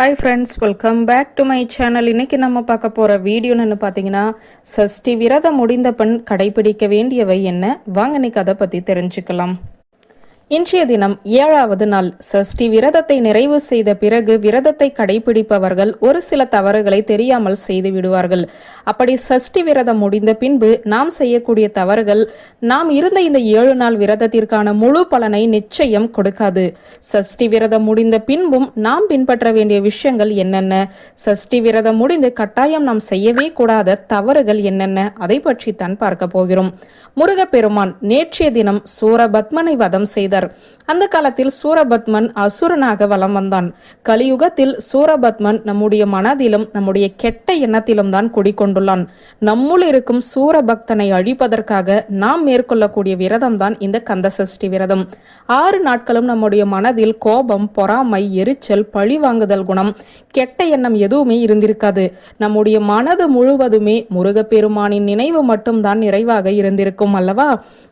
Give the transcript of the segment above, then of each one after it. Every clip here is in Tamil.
Hi friends welcome back to my channel இன்னைக்கு நம்ம பார்க்க போகிற வீடியோன்னு பார்த்தீங்கன்னா சஷ்டி விரதம் முடிந்த பெண் கடைபிடிக்க வேண்டியவை என்ன? வாங்க இன்னைக்கு அதை பற்றி தெரிஞ்சுக்கலாம். இன்றைய தினம் ஏழாவது நாள். சஷ்டி விரதத்தை நிறைவு செய்த பிறகு விரதத்தை கடைபிடிப்பவர்கள் ஒரு சில தவறுகளை தெரியாமல் செய்து விடுவார்கள். அப்படி சஷ்டி விரதம் முடிந்த பின்பு நாம் செய்யக்கூடிய தவறுகள் நாம் இருந்த இந்த ஏழு நாள் விரதத்திற்கான முழு பலனை நிச்சயம் கொடுக்காது. சஷ்டி விரதம் முடிந்த பின்பும் நாம் பின்பற்ற வேண்டிய விஷயங்கள் என்னென்ன? சஷ்டி விரதம் முடிந்து கட்டாயம் நாம் செய்யவே கூடாத தவறுகள் என்னென்ன? அதை பற்றி தான் பார்க்க போகிறோம். முருகப்பெருமான் நேற்றைய தினம் சூரபத்மனை வதம் செய்தார். அந்த காலத்தில் சூரபத்மன் அசுரனாக வலம் வந்தான். கலியுகத்தில் சூரபத்மன் நம்முடைய மனதிலும் நம்முடைய கெட்ட எண்ணத்திலும் தான் குடிக்கொண்டுள்ளான் நம்முள் இருக்கும் சூரபக்தனை அழிப்பதற்காக நாம் மேற்கொள்ளக்கூடிய விரதம் தான் இந்த கந்த சஷ்டி விரதம். ஆறு நாட்களும் நம்முடைய மனதில் கோபம் பொறாமை எரிச்சல் பழி வாங்குதல் குணம் கெட்ட எண்ணம் எதுவுமே இருந்திருக்காது. நம்முடைய மனது முழுவதுமே முருகப்பெருமானின் நினைவு மட்டும்தான் நிறைவாக இருந்திருக்கும் அல்லவா?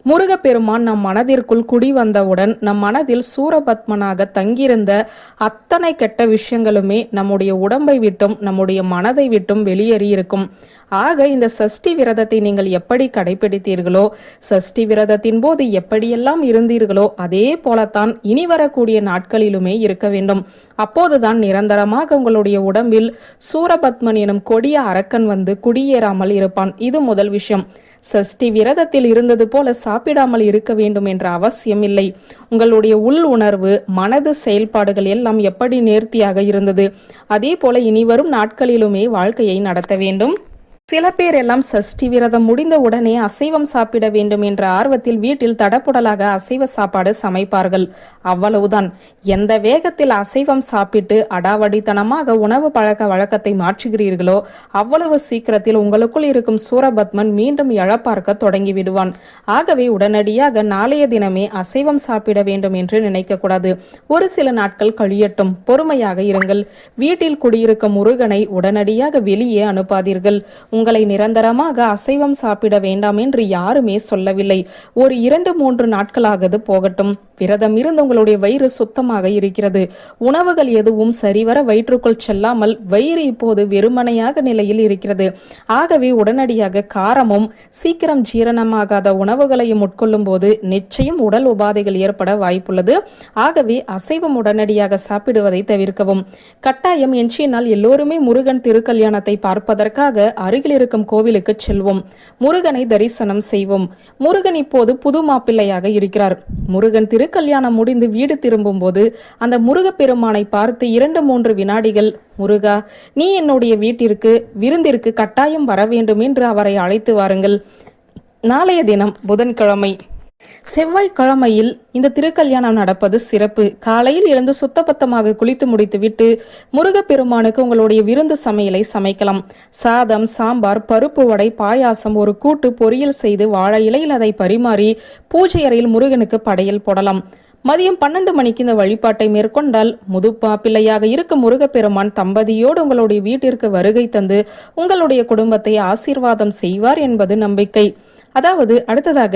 முருகப்பெருமான் நம் மனதிற்குள் குடி வந்தவுடன் நம் மனதில் சூரபத்மனாக தங்கியிருந்த அத்தனை கெட்ட விஷயங்களுமே நம்முடைய உடம்பை விட்டும் நம்முடைய மனதை விட்டும் வெளியேறி இருக்கும் ஆக இந்த சஷ்டி விரதத்தை நீங்கள் எப்படி கடைபிடித்தீர்களோ சஷ்டி விரதத்தின் போது எப்படியெல்லாம் இருந்தீர்களோ அதே போலத்தான் இனி வரக்கூடிய நாட்களிலுமே இருக்க வேண்டும். அப்போதுதான் நிரந்தரமாக உங்களுடைய உடம்பில் சூரபத்மன் எனும் கொடிய அரக்கன் வந்து குடியேறாமல் இருப்பான். இது முதல் விஷயம். சஷ்டி விரதத்தில் இருந்தது போல சாப்பிடாமல் இருக்க வேண்டும் என்ற அவசியம் இல்லை. உங்களுடைய உள் உணர்வு மனது செயல்பாடுகள் எல்லாம் எப்படி நேர்த்தியாக இருந்தது? அதே போல இனி வரும் நாட்களிலுமே வாழ்க்கையை நடத்த வேண்டும். சில பேர் எல்லாம் சஷ்டி விரதம் முடிந்த உடனே அசைவம் சாப்பிட வேண்டும் என்ற ஆர்வத்தில் வீட்டில் தடப்புடலாக அசைவ சாப்பாடு சமைப்பார்கள். அவ்வளவுதான். எந்த வேகத்தில் அசைவம் சாப்பிட்டு அடாவடித்தனமாக உணவு பழக்க வழக்கத்தை மாற்றுகிறீர்களோ அவ்வளவு சீக்கிரத்தில் உங்களுக்குள் இருக்கும் சூரபத்மன் மீண்டும் எழப்பார்க்க தொடங்கி விடுவான் ஆகவே உடனடியாக நாளைய தினமே அசைவம் சாப்பிட வேண்டும் என்று நினைக்கக்கூடாது. ஒரு சில நாட்கள் கழியட்டும். பொறுமையாக இருங்கள். வீட்டில் குடியிருக்கும் முருகனை உடனடியாக வெளியே அனுப்பாதீர்கள். உங்களை நிரந்தரமாக அசைவம் சாப்பிட வேண்டாம் என்று யாருமே சொல்லவில்லை. ஒரு இரண்டு மூன்று நாட்களாகது போகட்டும். விரதம் இருந்து உங்களுடைய வயிறு சுத்தமாக இருக்கிறது. உணவுகள் எதுவும் சரிவர வயிற்றுக்குள் செல்லாமல் வயிறு இப்போது வெறுமனையாக நிலையில் இருக்கிறது. ஆகவே உடனடியாக காரமும் சீக்கிரம் ஜீரணமாகாத உணவுகளையும் உட்கொள்ளும் போது நிச்சயம் உடல் உபாதைகள் ஏற்பட வாய்ப்புள்ளது. ஆகவே அசைவம் உடனடியாக சாப்பிடுவதை தவிர்க்கவும். கட்டாயம் இன்றைய எல்லோருமே முருகன் திருக்கல்யாணத்தை பார்ப்பதற்காக அருகில் அருகில் இருக்கும் கோவிலுக்கு செல்வோம். முருகனை தரிசனம் செய்வோம். முருகன் இப்போது புது மாப்பிள்ளையாக இருக்கிறார். முருகன் திருக்கல்யாணம் முடிந்து வீடு திரும்பும் போது அந்த முருகப்பெருமானை பார்த்து இரண்டு மூன்று வினாடிகள் முருகா நீ என்னுடைய வீட்டிற்கு விருந்திற்கு கட்டாயம் வர வேண்டும் என்று அவரை அழைத்து வாருங்கள். நாளைய தினம் புதன்கிழமை. செவ்வாய்க்கிழமையில் இந்த திருக்கல்யாணம் நடப்பது சிறப்பு. காலையில் எழுந்து சுத்தபத்தமாக குளித்து முடித்துவிட்டு முருகப்பெருமானுக்கு உங்களுடைய விருந்து சமையலை சமைக்கலாம். சாதம் சாம்பார் பருப்பு வடை பாயாசம் ஒரு கூட்டு பொரியல் செய்து வாழை இலையில் அதை பரிமாறி பூஜை அறையில் முருகனுக்கு படையல் போடலாம். மதியம் பன்னெண்டு மணிக்கு இந்த வழிபாட்டை மேற்கொண்டால் முதுப்பா பிள்ளையாக இருக்கும் முருகப்பெருமான் தம்பதியோடு உங்களுடைய வீட்டிற்கு வருகை தந்து உங்களுடைய குடும்பத்தை ஆசீர்வாதம் செய்வார் என்பது நம்பிக்கை. அதாவது அடுத்ததாக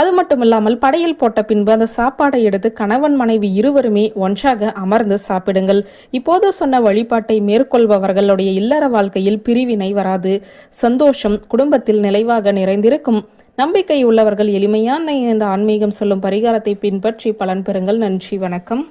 அது மட்டும் இல்லாமல் படையல் போட்ட பின்பு அந்த சாப்பாடை எடுத்து கணவன் மனைவி இருவருமே ஒன்றாக அமர்ந்து சாப்பிடுங்கள். இப்போது சொன்ன வழிபாட்டை மேற்கொள்பவர்களுடைய இல்லற வாழ்க்கையில் பிரிவினை வராது. சந்தோஷம் குடும்பத்தில் நிலைவாக நிறைந்திருக்கும். நம்பிக்கை உள்ளவர்கள் எளிமையான இந்த ஆன்மீகம் சொல்லும் பரிகாரத்தை பின்பற்றி பலன் பெறுங்கள். நன்றி வணக்கம்.